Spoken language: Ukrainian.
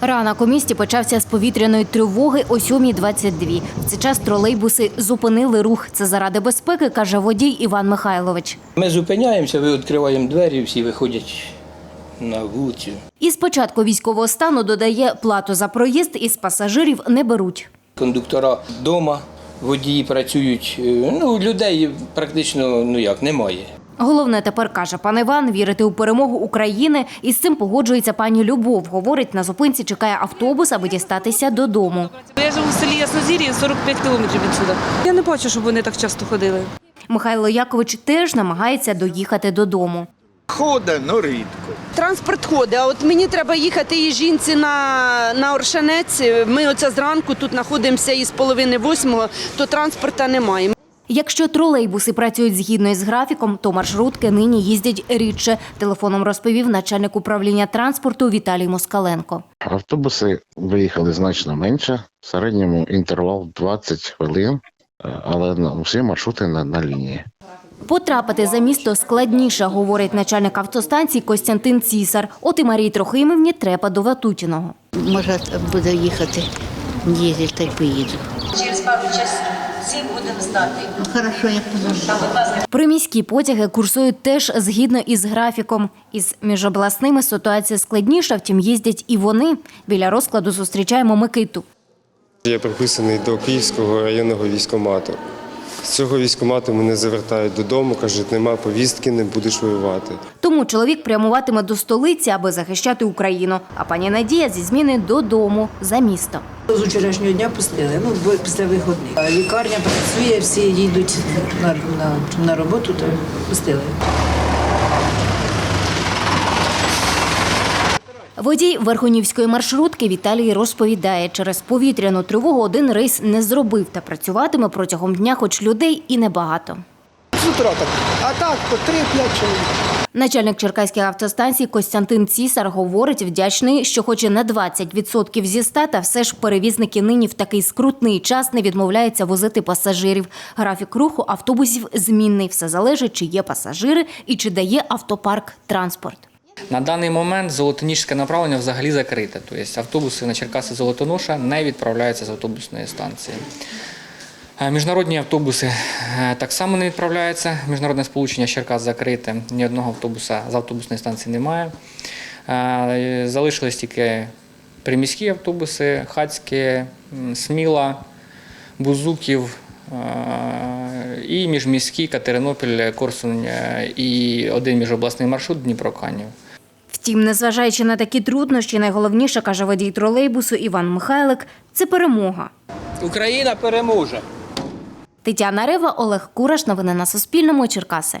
Ранок у місті почався з повітряної тривоги о 7.22. В цей час тролейбуси зупинили рух. Це заради безпеки, каже водій Іван Михайлович. Ми зупиняємося, ви відкриваємо двері, всі виходять на вулицю. І з початку військового стану додає, плату за проїзд із пасажирів не беруть. Кондуктора вдома, водії працюють. е, Ну, людей практично ну як, немає. Головне тепер каже пан Іван вірити у перемогу України. І з цим погоджується пані Любов. Говорить, на зупинці чекає автобус, аби дістатися додому. Я живу в селі Яснозір'я, 45 кілометрів відсюди. Я не бачу, щоб вони так часто ходили. Михайло Якович теж намагається доїхати додому. Ходить, ну рідко. Транспорт ходить, а от мені треба їхати і жінці на, на Оршанець. Ми оце зранку тут знаходимося із половини восьмого, то транспорта немає. Якщо тролейбуси працюють згідно із графіком, то маршрутки нині їздять рідше. Телефоном розповів начальник управління транспорту Віталій Москаленко. Автобуси виїхали значно менше, в середньому інтервал 20 хвилин, е, але всі маршрути на, на лінії. Потрапити за місто складніше, говорить начальник автостанції Костянтин Цісар. От і Марії Трохимівні треба до Ватутіного. Може, буде їхати неділю, та й поїду. Через пару часів всі будемо знати. Ну, хорошо, я. Приміські потяги курсують теж згідно із графіком. Із міжобласними ситуація складніша, втім їздять і вони. Біля розкладу зустрічаємо Микиту. Я приписаний до Київського районного військкомату. З цього військомату мене завертають додому, кажуть, нема повістки, не будеш воювати. Тому чоловік прямуватиме до столиці, аби захищати Україну. А пані Надія зі зміни додому за місто. З вчорашнього дня пустили, ну бо після виходних. Лікарня працює, всі їдуть на, на, на роботу, то пустили. Водій Верхонівської маршрутки Віталій розповідає, через повітряну тривогу один рейс не зробив та працюватиме протягом дня, хоч людей і небагато. З утра так. А так, по 3-5 чоловік. Начальник Черкаської автостанції Костянтин Цісар говорить, вдячний, що хоч і на 20% зі ста, та все ж перевізники нині в такий скрутний час не відмовляються возити пасажирів. Графік руху автобусів змінний. Все залежить, чи є пасажири і чи дає автопарк транспорт. На даний момент золотоніжське направлення взагалі закрите. Тобто автобуси на Черкаси Золотоноша не відправляються з автобусної станції. Е, Міжнародні автобуси е, так само не відправляються. Міжнародне сполучення Черкас закрите. Ні одного автобуса з автобусної станції немає. Е, Залишились тільки приміські автобуси, Хацьке, м, Сміла, Бузуків і міжміські Катеринопіль, Корсунь і один міжобласний маршрут Дніпро-Канів. Втім, незважаючи на такі труднощі, найголовніше, каже водій тролейбусу Іван Михайлик, це перемога. Україна переможе. Тетяна Рева, Олег Кураш. Новини на Суспільному. Черкаси.